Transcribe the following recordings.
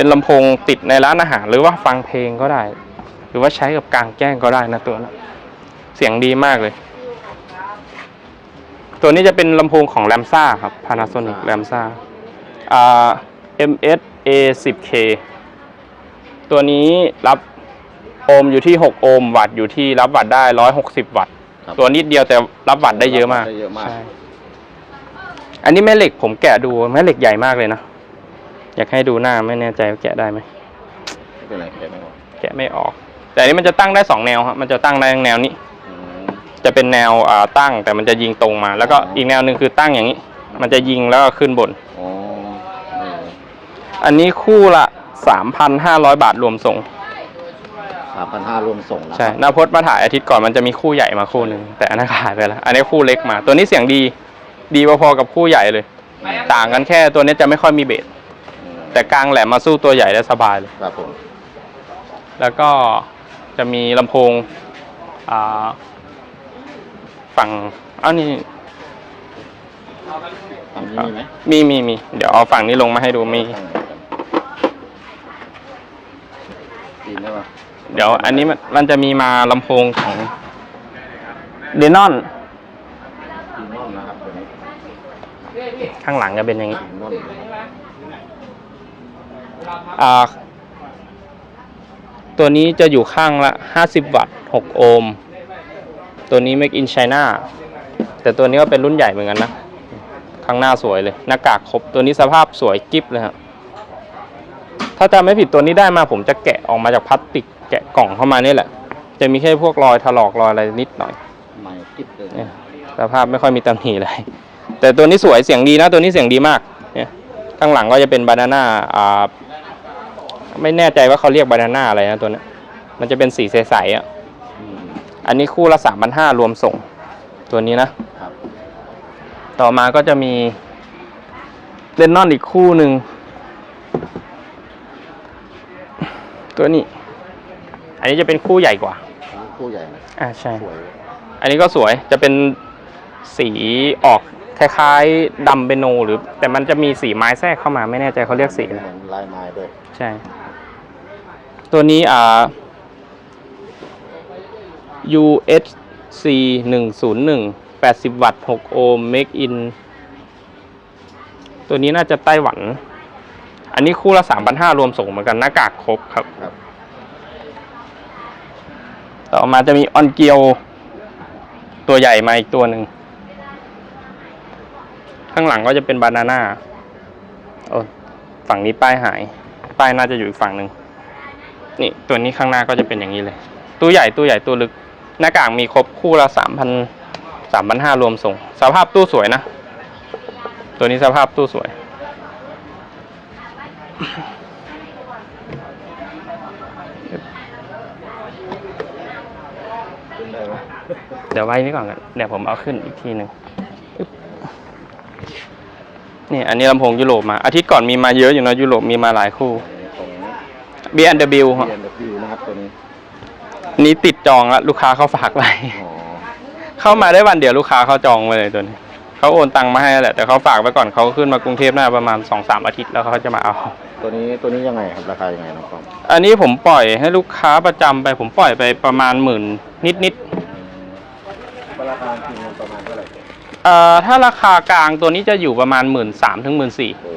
เป็นลำโพงติดในร้านอาหาร หรือว่าฟังเพลงก็ได้ หรือว่าใช้กับกลางแจ้งก็ได้นะตัวนั้นเสียงดีมากเลย ตัวนี้จะเป็นลำโพงของแรมซ่าครับ Panasonic แรมซ่าอ่า MS A10K ตัวนี้รับโอห์มอยู่ที่ 6 โอห์มวัตต์อยู่ที่รับวัตต์ได้ 160 วัตต์ครับ ตัวนิดเดียวแต่รับวัตต์ได้เยอะมาก ได้เยอะมาก ใช่ อันนี้แม่เหล็กผมแกะดูแม่เหล็กใหญ่มากเลยนะ อยากให้ดูหน้าไม่แน่ใจว่าแกะได้ไหมไม่เป็นไรแกะไม่ออกแกะไม่ออก แต่อันนี้มันจะตั้งได้สองแนวครับมันจะตั้งได้ทั้งแนวนี้ อืม จะเป็นแนวอ่าตั้งแต่มันจะยิงตรงมา แล้วก็อ๋ออี อีกแนวหนึ่งคือตั้งอย่างนี้ มันจะยิงแล้วก็ขึ้นบน อ๋อนี่อันนี้คู่ละสามพันห้าร้อยบาทรวมส่ง สามพันห้ารวมส่งนะใช่หน้าพจน์มาถ่ายอาทิตย์ก่อนมันจะมีคู่ใหญ่มาคู่หนึ่งแต่อันนั้นขายไปแล้ว อันนี้คู่เล็กมา ตัวนี้เสียงดี ดีพอๆกับคู่ใหญ่เลย ต่างกันแค่ตัวนี้จะไม่ค่อยมีเบสอืม แต่กลางแหลมมาสู้ตัวใหญ่ได้สบายเลย ครับผม แล้วก็จะมีลำโพงอ่าฝั่งเอ้านี่ฝั่งนี้มีไหมมีมีมีเดี๋ยวเอาฝั่งนี้ลงมาให้ดูมีข้างไหนกันปีนได้ปะเดี๋ยวอันนี้มันมันจะมีมาลำโพงของเดนอนปีนน่นนะครับตัวนี้ข้างหลังจะเป็นอย่างนี้ปีนน่น อ่าตัวนี้จะอยู่ข้างละ 50 วัตต์ 6 โอห์ม ตัวนี้ Make in China แต่ตัวนี้ก็เป็นรุ่นใหญ่เหมือนกันนะ ข้างหน้าสวยเลย หน้ากากครบ ตัวนี้สภาพสวยกิฟเลยครับถ้าจำไม่ผิดตัวนี้ได้มาผมจะแกะออกมาจากพลาสติก แกะกล่องเข้ามานี่แหละ จะมีแค่พวกรอยถลอกรอยอะไรนิดหน่อยใหม่กิ๊บเลยเนี่ยสภาพไม่ค่อยมีตำหนิเลยแต่ตัวนี้สวยเสียงดีนะ ตัวนี้เสียงดีมากเนี่ยข้างหลังก็จะเป็นบานาน่าอ่า ไม่แน่ใจว่าเขาเรียกบานาน่าอะไรนะตัวเนี้ยมันจะเป็นสีใสๆอะอืมอันนี้คู่ละสามพันห้ารวมส่ง ตัวนี้นะครับต่อมาก็จะมีเลนนอนอีกคู่หนึ่งตัวนี้ อันนี้จะเป็นคู่ใหญ่กว่าอันนี้คู่ใหญ่นะอ่าใช่สวยอันนี้ก็สวยจะเป็นสีออกคล้ายๆดำเบโนหรือ แต่มันจะมีสีไม้แทรกเข้ามาไม่แน่ใจเขาเรียกสีอะไรเหมือนลายไม้ด้วย ใช่ ตัวนี้อ่า UHC 101 80 วัตต์ 6 โอห์ม Make in ตัวนี้น่าจะไต้หวัน อันนี้คู่ละ 3,500 รวมส่งเหมือนกัน หน้ากากครบครับครับ ต่อมาจะมีออนเกียว ตัวใหญ่มาอีกตัวหนึ่ง ข้างหลังก็จะเป็นบานาน่าโอ้ฝั่งนี้ป้ายหาย ป้ายน่าจะอยู่อีกฝั่งหนึ่ง นี่ตัวนี้ข้างหน้าก็จะเป็นอย่างนี้เลย ตู้ใหญ่ตู้ใหญ่ตู้ลึก หน้ากากมีครบคู่ละสามพันสามพันห้ารวมส่ง สภาพตู้สวยนะ ตัวนี้สภาพตู้สวย เดี๋ยวไว้นี่ก่อนกันเดี๋ยวผมเอาขึ้นอีกทีหนึ่งนี่อันนี้ลำโพงยุโรปมา อาทิตย์ก่อนมีมาเยอะอยู่นะยุโรปมีมาหลายคู่ ของ B&W ฮะ B&W นะครับตัวนี้นี่ติดจองแล้วลูกค้าเขาฝากไว้ อ๋อเข้ามาได้วันเดียวลูกค้าเขาจองไว้เลยตัวนี้เขาโอนตังค์มาให้แหละแต่เขาฝากไว้ก่อนเขาขึ้นมากรุงเทพน่าประมาณสองสามอาทิตย์แล้วเขาจะมาเอา ตัวนี้ตัวนี้ยังไงครับราคายังไงน้องปอมอันนี้ผมปล่อยให้ลูกค้าประจำไป ผมปล่อยไปประมาณหมื่นนิดนิดราคาจริงมันประมาณเท่าไหร่ๆเอ่อถ้าราคากลางตัวนี้จะอยู่ประมาณหมื่นสามถึงหมื่นสี่โอ้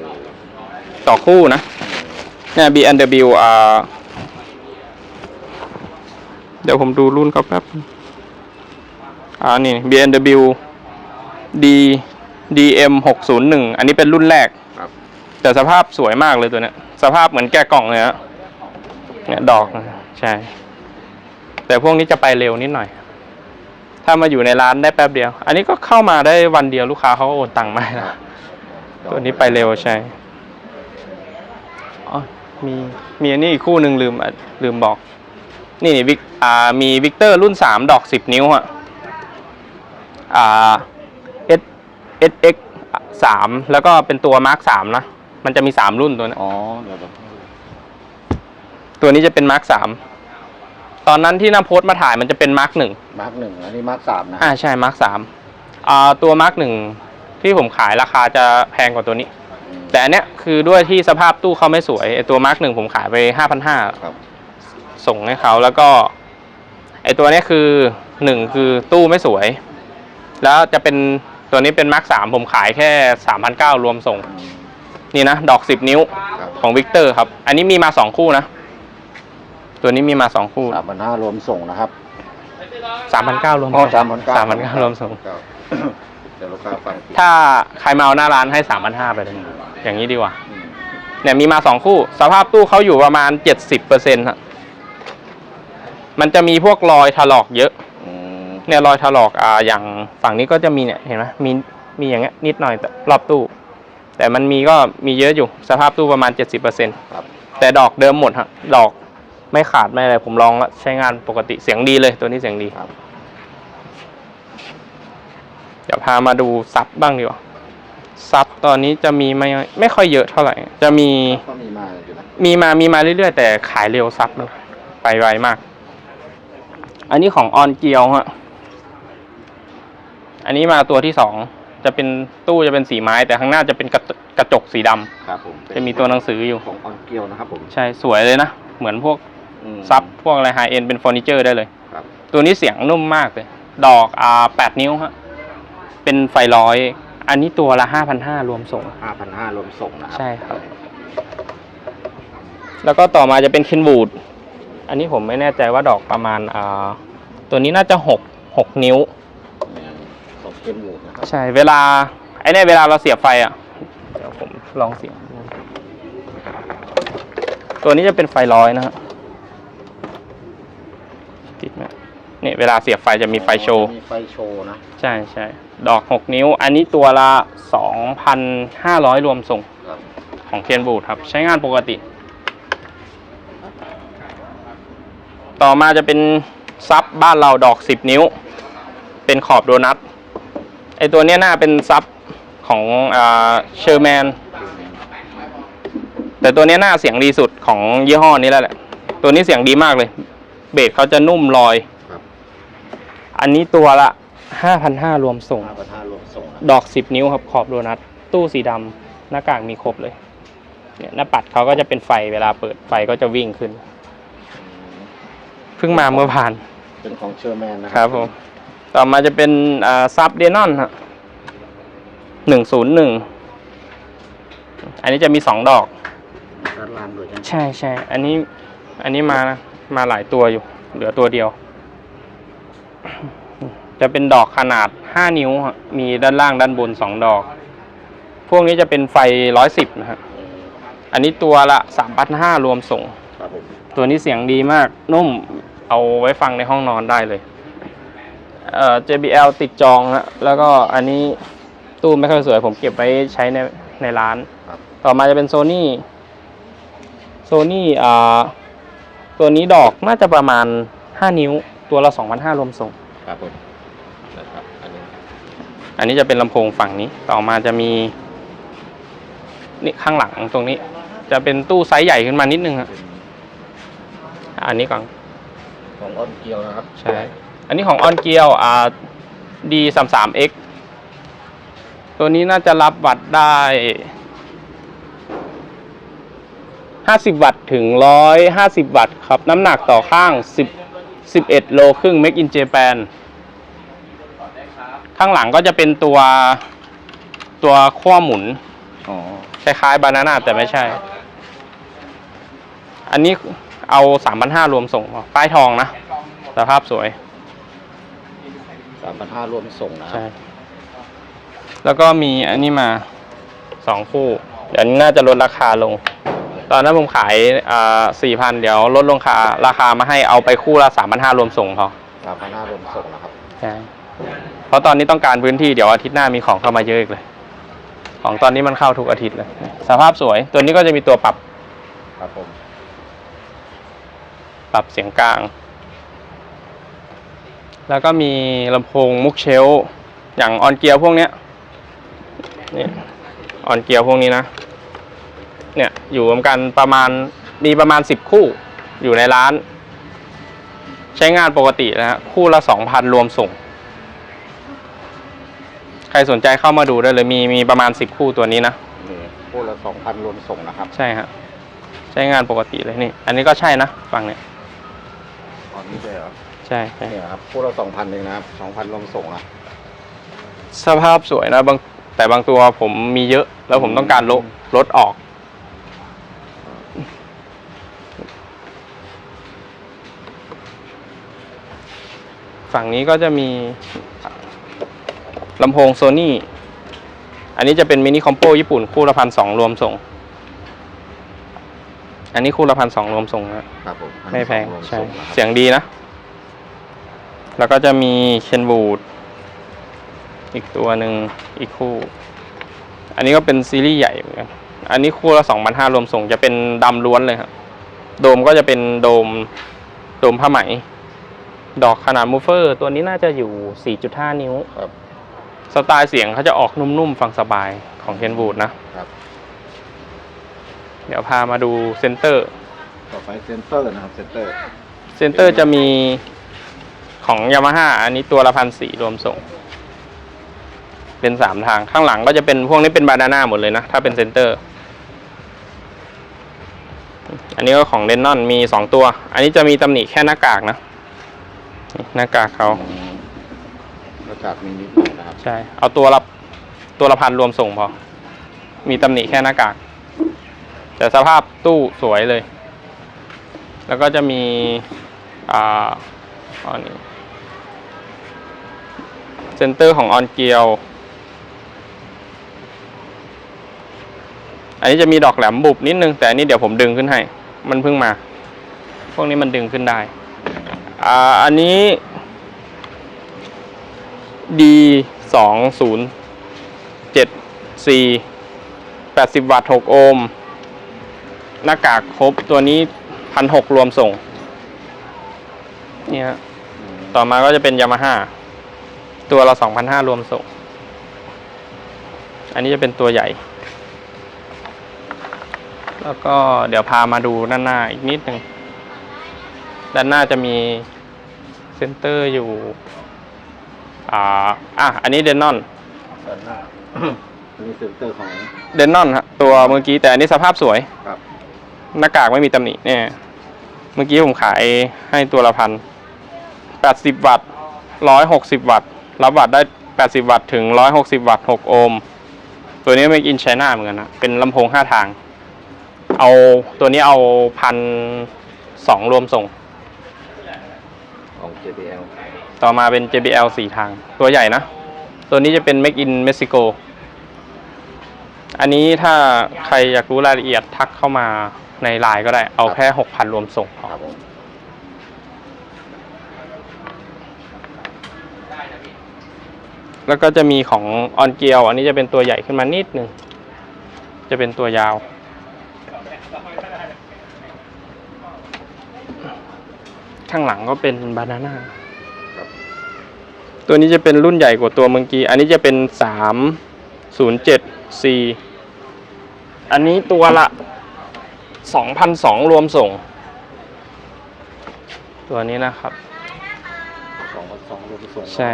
ต่อคู่นะ เนี่ย B&W อ่าเดี๋ยวผมดูรุ่นเขาแป๊บอ่านี่ B&W D DM 601อันนี้เป็นรุ่นแรกครับ แต่สภาพสวยมากเลยตัวเนี้ย สภาพเหมือนแกะกล่องเลยฮะเนี่ยดอกนะใช่ แต่พวกนี้จะไปเร็วนิดหน่อย ถ้ามาอยู่ในร้านได้แป๊บเดียว อันนี้ก็เข้ามาได้วันเดียวลูกค้าเขาก็โอนตังค์มาให้แล้วตัวนี้ไปเร็วใช่อ๋อ มีมีอันนี้อีกคู่หนึ่งลืมอะลืมบอก นี่วิกอ่ามีวิกเตอร์รุ่นสามดอกสิบนิ้วอะอ่า S S X สามแล้วก็เป็นตัวมาร์คสามนะ มันจะมีสามรุ่นตัวเนี้ยอ๋อเดี๋ยวเดี๋ยวตัวนี้จะเป็นมาร์คสามตอนนั้นที่น้าโพสต์มาถ่ายมันจะเป็นมาร์คหนึ่งมาร์กหนึ่งอันนี้มาร์กสามนะอ่าใช่มาร์คสามอ่าตัวมาร์คหนึ่งที่ผมขายราคาจะแพงกว่าตัวนี้อื แต่อันเนี้ยคือด้วยที่สภาพตู้เขาไม่สวยไอตัวมาร์กหนึ่งผมขายไปห้าพันห้าครับ ส่งให้เขาแล้วก็ไอตัวเนี้ยคือหนึ่งคือตู้ไม่สวย แล้วจะเป็นตัวนี้เป็นมาร์กสามผมขายแค่สามพันเก้ารวมส่งอืมนี่นะดอกสิบนิ้วครับ ของวิกเตอร์ครับ อันนี้มีมาสองคู่นะ ตัวนี้มีมาสองคู่สามพันห้ารวมส่งนะครับสามพันเก้ารวมอ๋อส่งสามพันเก้าสามพันเก้ารวมส่ง ครับ เดี๋ยวลูกค้าฟังผิดถ้าใครมาเอาหน้าร้านให้สามพันห้าไปเลยอย่างนี้ดีกว่า อืมเนี่ยมีมาสองคู่ สภาพตู้เขาอยู่ประมาณเจ็ดสิบเปอร์เซ็นต์มันจะมีพวกรอยถลอกเยอะ อืมเนี่ยรอยถลอกอ่าอย่างฝั่งนี้ก็จะมีเนี่ยเห็นไหมมีมีอย่างเงี้ยนิดหน่อยแต่รอบตู้ แต่มันมีก็มีเยอะอยู่สภาพตู้ประมาณเจ็ดสิบเปอร์เซ็นต์ครับแต่ดอกเดิมหมดฮะดอกไม่ขาดไม่อะไรผมลองแล้วใช้งานปกติเสียงดีเลยตัวนี้เสียงดี ครับ เดี๋ยวพามาดูซับบ้างดีกว่าซับตอนนี้จะมีไม่ไม่ค่อยเยอะเท่าไหร่ จะมีก็มีมาอยู่นะมีมามีมาเรื่อยๆ แต่ขายเร็วซับมันไปไวมาก อันนี้ของออนเกียวฮะอันนี้มาตัวที่สองจะเป็นตู้จะเป็นสีไม้ แต่ข้างหน้าจะเป็นกระจกระจกสีดำครับผมจะมีตัวหนังสืออยู่ ของออนเกียวนะครับผมใช่สวยเลยนะ เหมือนพวกอืม ซับพวกอะไรไฮเอ็นเป็นเฟอร์นิเจอร์ได้เลย ครับ ตัวนี้เสียงนุ่มมากเลย ดอกอ่าแปดนิ้วฮะ เป็นไฟร้อย อันนี้ตัวละห้าพันห้ารวมส่ง ห้าพันห้ารวมส่งนะครัใช่ครับ แล้วก็ต่อมาจะเป็นเคนวูดอันนี้ผมไม่แน่ใจว่าดอกประมาณอ่าตัวนี้น่าจะหกหกนิ้วอืมของเคนวูดนะครับ ใช่เวลาไอ้เนี่ยเวลาเราเสียบไฟอะเดี๋ยวผมลองเสียบดูตัวนี้จะเป็นไฟร้อยนะฮะติดไหม เนี่ยเวลาเสียบไฟจะมีไฟโชว์ มีไฟโชว์นะ ใช่ใช่ดอกหกนิ้ว อันนี้ตัวละสองพันห้าร้อยรวมส่งครับ ของเคนบูดครับ ใช้งานปกติ ต่อมาจะเป็นซับบ้านเราดอกสิบนิ้ว เป็นขอบโดนัทไอตัวเนี้ยน่าเป็นซับของเชอร์แมน แต่ตัวเนี้ยน่าเสียงดีสุดของยี่ห้อนี้แล้วแหละ ตัวนี้เสียงดีมากเลย เบสเขาจะนุ่มลอยครับ อันนี้ตัวละห้าพันห้ารวมส่งห้าพันห้ารวมส่งนะดอกสิบนิ้วครับขอบโดนัทตู้สีดำหน้ากากมีครบเลยเนี่ยหน้าปัดเขาก็จะเป็นไฟเวลาเปิดไฟก็จะวิ่งขึ้นอืมเพิ่งมาเมื่อผ่านเป็นของเชอร์แมนนะคครัรัผมต่อมาจะเป็นอ่าซับเดนอนฮะหนึ่งศูนย์หนึ่งอันนี้จะมีสองดอกด้านล่างด้วยใช่ไหมใช่ใช่ อันนี้ อันนี้มามาหลายตัวอยู่ เหลือตัวเดียว จะเป็นดอกขนาดห้านิ้วฮะมีด้านล่างด้านบนสองดอก พวกนี้จะเป็นไฟร้อยสิบนะฮะอืมอันนี้ตัวละสามพันห้ารวมส่งครับผมตัวนี้เสียงดีมากนุ่มเอาไว้ฟังในห้องนอนได้เลยเอ่อ JBL ติดจองฮะแล้วก็อันนี้ตู้ไม่ค่อยสวย ผมเก็บไว้ใช้ในในร้านครับต่อมาจะเป็นโซนี่โซนี่อ่าตัวนี้ดอกน่าจะประมาณ 5 นิ้ว ตัวละ2,500รวมส่ง ครับผมนะครับอันนี้อันนี้จะเป็นลำโพงฝั่งนี้ ต่อมาจะมีนี่ข้างหลังตรงนี้ จะเป็นตู้ไซส์ใหญ่ขึ้นมานิดนึงครับเป็นอันนี้ก่อน ของออนเกียวนะครับใช่ อันนี้ของออนเกียวอ่า D 3 3 X ตัวนี้น่าจะรับวัตต์ได้ 50 วัตต์ถึง 150 วัตต์ครับ น้ำหนักต่อข้าง 10 11 โลครึ่ง Make in Japan ข้างหลังก็จะเป็นตัวตัวขั้วหมุนอ๋อคล้ายๆบานาน่าแต่ไม่ใช่ อันนี้เอา 3,500 รวมส่ง ป้ายทองนะสภาพสวยสามพันห้ารวมส่งนะครัใช่บแล้วก็มีอันนี้มาสองคู่ เดี๋ยวนี้น่าจะลดราคาลง ตอนนั้นผมขายอ่าสี่พันเดี๋ยวลดลงคาราคามาให้เอาไปคู่ละสามพันห้ารวมส่งเขาสามพันห้ารวมส่งนะครับใช่เพราะตอนนี้ต้องการพื้นที่เดี๋ยวอาทิตย์หน้ามีของเข้ามาเยอะอีกเลย ของตอนนี้มันเข้าทุกอาทิตย์เลย สภาพสวย ตัวนี้ก็จะมีตัวปรับครับผมปรับเสียงกลาง แล้วก็มีลำโพงมุกเชล อย่างออนเกียร์พวกเนี้ยนี่ออนเกียร์พวกนี้นะ เนี่ยอยู่รวมกันประมาณมีประมาณสิบคู่อยู่ในร้าน ใช้งานปกตินะฮะคู่ละสองพันรวมส่ง ใครสนใจเข้ามาดูได้เลยมีมีประมาณสิบคู่ตัวนี้นะนี่คู่ละสองพันรวมส่งนะครับใช่ฮะใช้งานปกติเลยนี่ อันนี้ก็ใช่นะฝั่งเนี้ยตอนนี้ใช่เหรอใช่ใช่เนี่ยครับคู่ละสองพันเองนะครับสองพันรวมส่งนะสภาพสวยนะบางแต่บางตัวผมมีเยอะ แล้วผมต้องการลดลดออก ฝั่งนี้ก็จะมีลำโพงโซนี่อันนี้จะเป็นมินิคอมโปญี่ปุ่นคู่ละพันสองรวมส่ง อันนี้คู่ละพันสองรวมส่งนะครับผมไม่แพงรวมใช่ส่งนะครับเสียงดีนะ แล้วก็จะมีเคนบูดอีกตัวหนึ่งอีกคู่ อันนี้ก็เป็นซีรีส์ใหญ่เหมือนกันอันนี้คู่ละสองพันห้ารวมส่ง จะเป็นดำล้วนเลยครับ โดมก็จะเป็นโดม โดมผ้าไหม ดอกขนาดมูฟเฟอร์ตัวนี้น่าจะอยู่ 4.5 นิ้วครับ สไตล์เสียงเขาจะออกนุ่มๆ ฟังสบายของเคนบูดนะครับ เดี๋ยวพามาดูเซนเตอร์ ต่อไปเซนเตอร์นะครับเซนเตอร์ เซนเตอร์จะมีของยามาฮ่าอันนี้ตัวละพันสี่รวมส่ง เป็นสามทางข้างหลังก็จะเป็นพวกนี้เป็นบานาน่าหมดเลยนะ ถ้าเป็นเซนเตอร์ อันนี้ก็ของเดนนอนมีสองตัว อันนี้จะมีตำหนิแค่หน้ากากนะ นี่หน้ากากเขาอืมหน้ากากมีนิดหน่อยนะครับ ใช่ เอาตัวละตัวละพันรวมส่งพอ มีตำหนิแค่หน้ากาก แต่สภาพตู้สวยเลย แล้วก็จะมี อ่าอันนี้เซนเตอร์ของออนเกียวอันนี้จะมีดอกแหลมบุบนิดนึง แต่อันนี้เดี๋ยวผมดึงขึ้นให้ มันเพิ่งมา พวกนี้มันดึงขึ้นได้ อ่าอันนี้ D สองศูนย์เจ็ดสี่แปดสิบวัตต์หกโอห์มหน้ากากครบตัวนี้พันหกรวมส่ง เนี่ยฮะต่อมาก็จะเป็นยามาฮ่าตัวละสองพันห้ารวมส่ง อันนี้จะเป็นตัวใหญ่ แล้วก็เดี๋ยวพามาดูด้านหน้าอีกนิดหนึ่ง ด้านหน้าจะมีเซนเตอร์อยู่ อ่าอะอันนี้เดนนอนด้านหน้า อันนี้เซนเตอร์ของ เดนนอนฮะตัวเมื่อกี้แต่อันนี้สภาพสวยครับ หน้ากากไม่มีตำหนิเนี่ยเมื่อกี้ผมขายให้ตัวละพันแปดสิบวัตต์ร้อยหกสิบวัตต์รับวัตต์ได้แปดสิบวัตต์ถึงร้อยหกสิบวัตต์หกโอห์มตัวนี้ไม่กินไชน่าเหมือนกันนะเป็นลำโพงห้าทาง เอาตัวนี้เอาพันสองรวมส่ง ของ JBL ต่อมาเป็น JBL สี่ทาง ตัวใหญ่นะ ตัวนี้จะเป็น Make in Mexico อันนี้ถ้าใครอยากรู้รายละเอียดทักเข้ามาในไลน์ก็ได้ เอาแค่หกพันรวมส่งพอครับผมแล้วก็จะมีของออนเกียว อันนี้จะเป็นตัวใหญ่ขึ้นมานิดนึงจะเป็นตัวยาว ข้างหลังก็เป็นบานาน่าครับตัวนี้จะเป็นรุ่นใหญ่กว่าตัวเมื่อกี้ อันนี้จะเป็นสามศูนย์เจ็ดสี่อันนี้ตัวละสองพันสองรวมส่ง ตัวนี้นะครับสองพันสองรวมส่ง ใช่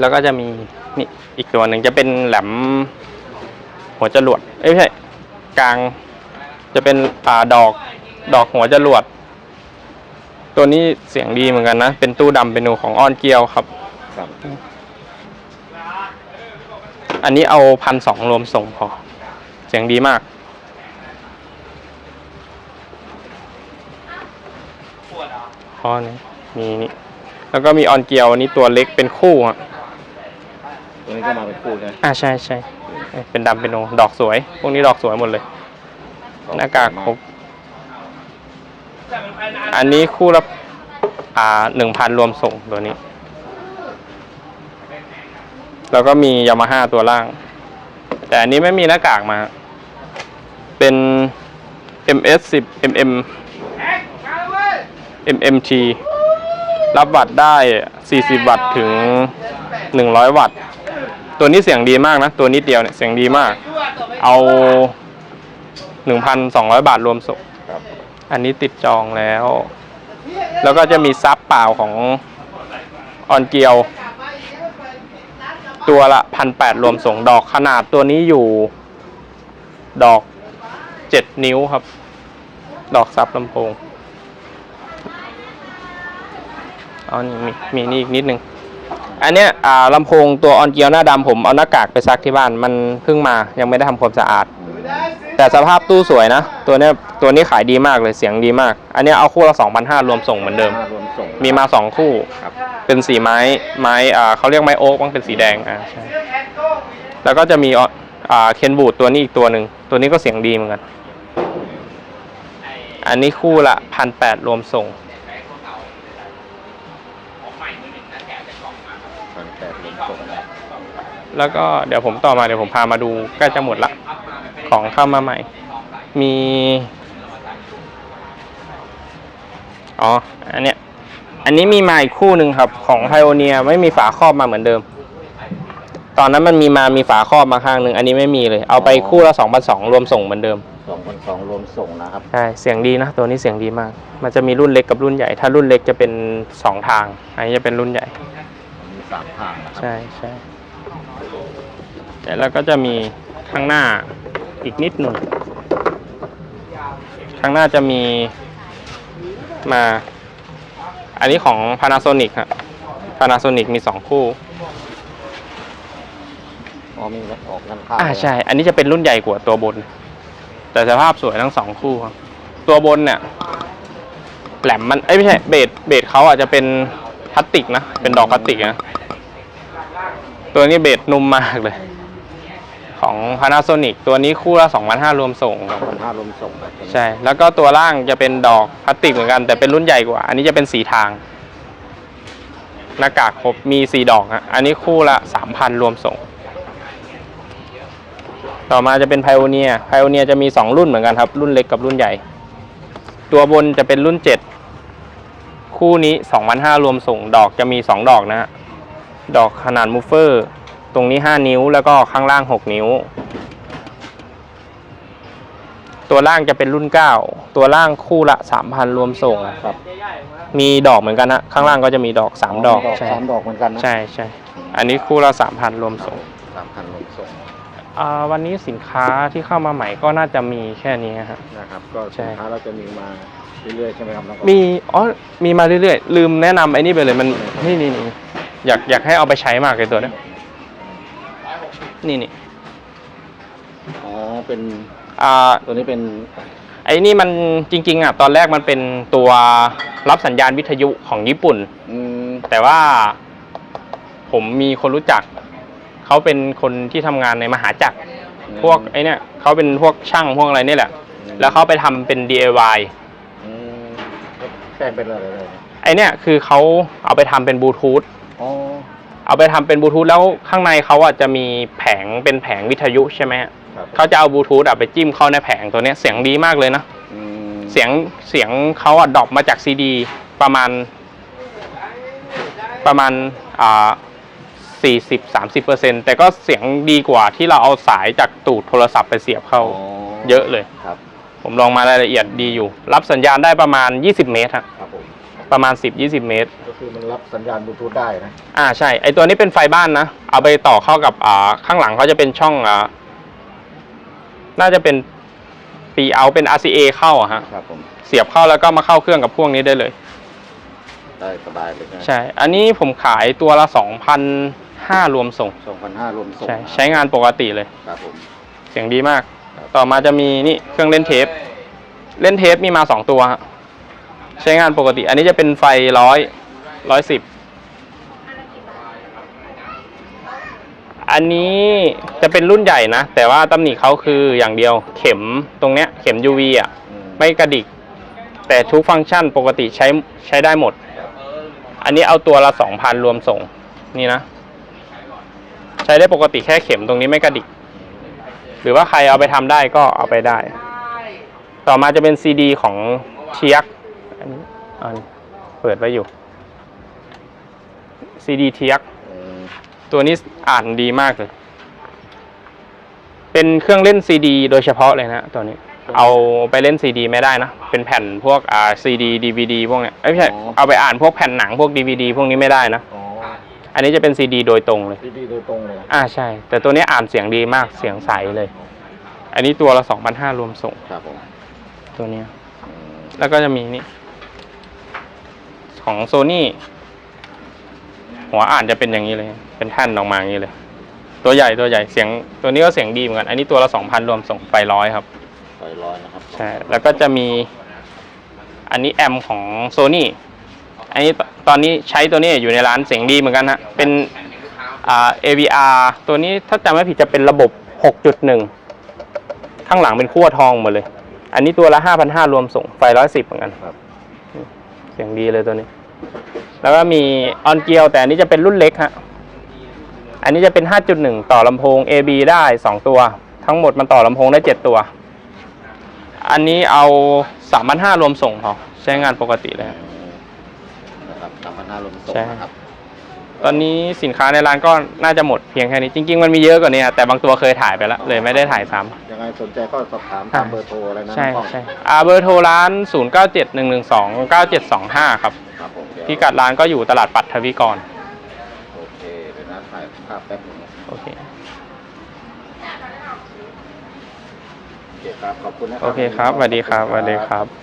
แล้วก็จะมีนี่อีกตัวหนึ่งจะเป็นแหลมหัวจรวด เอ้ยไม่ใช่กลางจะเป็นอ่าดอก ดอกหัวจรวด ตัวนี้เสียงดีเหมือนกันนะ เป็นตู้ดำเป็นนูของออนเกียวครับ ครับ อันนี้เอาพันสองรวมส่งพอ เสียงดีมากอ๋อนี่มีนี่ แล้วก็มีออนเกียวอันนี้ตัวเล็กเป็นคู่อะตัวนี้ก็มาเป็นคู่ใช่ไหมอ่าใช่ใช่เอ้ยเป็นดำเป็นโนดอกสวย พวกนี้ดอกสวยหมดเลย หน้ากากครบ อันนี้คู่ละอ่าหนึ่งพันรวมส่งตัวนี้ แล้วก็มียามาฮ่าตัวล่าง แต่อันนี้ไม่มีหน้ากากมา เป็น MS 10 MM MMT รับวัตต์ได้ 40 วัตต์ถึง 100 วัตต์ ตัวนี้เสียงดีมากนะ ตัวนิดเดียวเนี่ยเสียงดีมาก เอา 1,200 บาทรวมส่งครับ อันนี้ติดจองแล้ว แล้วก็จะมีซับเปล่าของออนเกียว ตัวละพันแปดรวมส่งดอกขนาดตัวนี้อยู่ ดอกเจ็ดนิ้วครับ ดอกซับลำโพงเอนี่มีมีนี่อีกนิดนึง อันเนี้ยอ่าลำโพงตัวออนเกียวหน้าดำผมเอาหน้ากากไปซักที่บ้านมันเพิ่งมายังไม่ได้ทำความสะอาด แต่สภาพตู้สวยนะ ตัวเนี้ยตัวนี้ขายดีมากเลยเสียงดีมาก อันเนี้ยเอาคู่ละ2,500รวมส่งเหมือนเดิม รวมส่งมีมาสองคู่ ครับเป็นสีไม้ไม้อ่าเขาเรียกไม้โอ๊กบ้างเป็นสีแดงอ่าใช่แล้วก็จะมีอะอ่าเคนบูดตัวนี้อีกตัวหนึ่งตัวนี้ก็เสียงดีเหมือนกัน อันนี้คู่ละพันแปดรวมส่ง พันแปดรวมส่ง แล้วก็เดี๋ยวผมต่อมาเดี๋ยวผมพามาดูใกล้จะหมดละ ของเข้ามาใหม่ มี อ๋อ อันเนี้ย อันนี้มีมาอีกคู่หนึ่งครับ ของไพโอเนียไม่มีฝาครอบมาเหมือนเดิม ตอนนั้นมันมีมามีฝาครอบมาข้างหนึ่งอันนี้ไม่มีเลย เอาไปคู่ละสองพันสองรวมส่งเหมือนเดิมสองพันสองรวมส่งนะครับ ใช่ เสียงดีนะ ตัวนี้เสียงดีมาก มันจะมีรุ่นเล็กกับรุ่นใหญ่ ถ้ารุ่นเล็กจะเป็นสองทาง อันนี้จะเป็นรุ่นใหญ่ มีสามทางนะครับ ใช่ใช่ แต่แล้วก็จะมีข้างหน้าอีกนิดหนึ่งข้างหน้าจะมีมา อันนี้ของ Panasonic ครับ Panasonic มีสองคู่อ๋อมีออกกันข้างอ่าใช่ อันนี้จะเป็นรุ่นใหญ่กว่าตัวบน แต่สภาพสวยทั้งสองคู่ครับ ตัวบนเนี่ยแหลมมันเอ้ยไม่ใช่เบสเบสเขาอาจจะเป็นพลาสติกนะ เป็นดอกพลาสติกนะ ตัวนี้เบสนุ่มมากเลย ของ Panasonic ตัวนี้คู่ละ2,500รวมส่งสองพันห้ารวมส่งครับใช่ แล้วก็ตัวล่างจะเป็นดอกพลาสติกเหมือนกัน แต่เป็นรุ่นใหญ่กว่า อันนี้จะเป็นสีทาง หน้ากากครบมีสีดอกฮะอันนี้คู่ละ3,000รวมส่ง ต่อมาจะเป็นไพโอเนียไพโอเนียจะมี 2 รุ่นเหมือนกันครับ รุ่นเล็กกับรุ่นใหญ่ ตัวบนจะเป็นรุ่น 7 คู่นี้2,500รวมส่ง ดอกจะมี 2 ดอกนะฮะดอกขนาดมูฟเฟอร์ ตรงนี้ 5 นิ้วแล้วก็ข้างล่าง 6 นิ้ว ตัวล่างจะเป็นรุ่น 9 ตัวล่างคู่ละ 3,000 รวมส่งครับ มีดอกเหมือนกันนะข้างล่างก็จะมีดอก 3 ดอกใช่สามดอกเหมือนกันนะใช่ใช่อันนี้คู่ละ 3,000 รวมส่งสามพันรวมส่งอ่าวันนี้สินค้าที่เข้ามาใหม่ก็น่าจะมีแค่นี้ฮะ นะครับ ก็ใช่ สินค้าเราจะมีมาเรื่อยๆใช่ไหมครับน้องก๊อฟมีอ๋อมีมาเรื่อยๆ ลืมแนะนำไอ้นี่ไปเลยมันนี่นี่นี่อยากอยากให้เอาไปใช้มากเลยตัวเนี้ย นี่นี่อ๋อเป็นอ่าตัวนี้เป็นไอ้นี่มันจริง ๆอะตอนแรกมันเป็นตัวรับสัญญาณวิทยุของญี่ปุ่น อืมแต่ว่าผมมีคนรู้จัก เขาเป็นคนที่ทำงานในมหาจักรพวกไอ้เนี่ยเขาเป็นพวกช่างพวกอะไรนี่แหละ แล้วเขาไปทำเป็น DIY อืมแป้งเป็นอะไรเลยไอเนี่ยคือเขาเอาไปทำเป็นบลูทูธอ๋อ เอาไปทำเป็นบลูทูธแล้วข้างในเขาอะจะมีแผงเป็นแผงวิทยุใช่ไหมฮะครับเขาจะเอาบลูทูธอะไปจิ้มเข้าในแผงตัวเนี้ยเสียงดีมากเลยนะอืมเสียงเสียงเขาอะดรอปมาจากซีดี ประมาณ ประมาณอ่าสี่สิบสามสิบเปอร์เซ็นแต่ก็เสียงดีกว่าที่เราเอาสายจากตูดโทรศัพท์ไปเสียบเข้า เยอะเลยครับ ผมลองมารายละเอียดดีอยู่ รับสัญญาณได้ประมาณ20เมตรฮะครับผม ประมาณ 10-20 เมตร ก็คือมันรับสัญญาณบลูทูธได้นะ อ่าใช่ ไอตัวนี้เป็นไฟบ้านนะ เอาไปต่อเข้ากับอ่าข้างหลังเขาจะเป็นช่องอ่าน่าจะเป็นปีเอาเป็น RCA เข้าอะฮะ ครับผม เสียบเข้าแล้วก็มาเข้าเครื่องกับพวกนี้ได้เลย ได้สบายเลยนะใช่ อันนี้ผมขายตัวละ2,500รวมส่ง สองพันห้ารวมส่งใช่ ใช้งานปกติเลย ครับผม เสียงดีมาก ต่อมาจะมีนี่เครื่องเล่นเทป เล่นเทปมีมาสองตัวฮะ ใช้งานปกติ อันนี้จะเป็นไฟร้อยร้อยสิบอันนี้จะเป็นรุ่นใหญ่นะ แต่ว่าตำหนิเขาคืออย่างเดียวเข็มตรงเนี้ยเข็ม UV อะไม่กระดิก แต่ทุกฟังก์ชันปกติใช้ใช้ได้หมด อันนี้เอาตัวละสองพันรวมส่งนี่นะ ใช้ได้ปกติแค่เข็มตรงนี้ไม่กระดิก หรือว่าใครเอาไปทำได้ก็เอาไปได้ ต่อมาจะเป็นซีดีของเชียก อันนี้อันเปิดไว้อยู่ซีดีเทียกอืมตัวนี้อ่านดีมากเลย เป็นเครื่องเล่นซีดีโดยเฉพาะเลยนะตัวนี้ เอาไปเล่นซีดีไม่ได้นะ เป็นแผ่นพวกอ่าซีดีดีวีดีพวกเนี้ยเอ้ยไม่ใช่เอาไปอ่านพวกแผ่นหนังพวกดีวีดีพวกนี้ไม่ได้นะ อ๋ออันนี้จะเป็นซีดีโดยตรงเลย ดีๆโดยตรงเลยนะอ่าใช่ แต่ตัวนี้อ่านเสียงดีมากเสียงใสเลย อันนี้ตัวละสองพันห้ารวมส่งครับผมตัวเนี้ยอืมแล้วก็จะมีนี่ ของโซนี่หัวอ่านจะเป็นอย่างนี้เลย เป็นแท่นออกมาอย่างนี้เลย ตัวใหญ่ตัวใหญ่เสียง ตัวนี้ก็เสียงดีเหมือนกัน อันนี้ตัวละสองพันรวมส่งไฟร้อยครับไปร้อยนะครับใช่แล้วก็จะมี อันนี้แอมของโซนี่อันนี้ตตอนนี้ใช้ตัวนี้อยู่ในร้านเสียงดีเหมือนกันฮะเป็นอ่า AVR ตัวนี้ถ้าจำไม่ผิดจะเป็นระบบ 6.1 ข้างหลังเป็นขั้วทองหมดเลย อันนี้ตัวละ5,500รวมส่งไฟ110เหมือนกันครับ เสียงดีเลยตัวนี้ แล้วก็มีออนเกียวแต่อันนี้จะเป็นรุ่นเล็กฮะอันนี้จะเป็น 5.1 ต่อลำโพง AB ได้ 2 ตัว ทั้งหมดมันต่อลำโพงได้ 7 ตัว อันนี้เอา3,500รวมส่งพอใช้งานปกติเลยฮะนะครับสามพันห้าลมส่งใช่นะครับ ตอนนี้สินค้าในร้านก็น่าจะหมดเพียงแค่นี้จริง ๆ มันมีเยอะกว่านี้อะแต่บางตัวเคยถ่ายไปแล้วเลยไม่ได้ถ่ายซ้ำ ยังไงสนใจก็สอบถามตามเบอร์โทรอะไรนะใช่น้องกล้องใช่อาเบอร์โทรร้าน 0 9 7 1 1 2 9 7 2 5 ครับ ครับผมเดี๋ยวพิกัดร้านก็อยู่ตลาดปัดทวีกร โอเคเดี๋ยวนะถ่ายภาพแป๊บหนึงนะโอเค โอเคครับขอบคุณนะครัโอเคครับสวัสดีครับสวัสดีครับ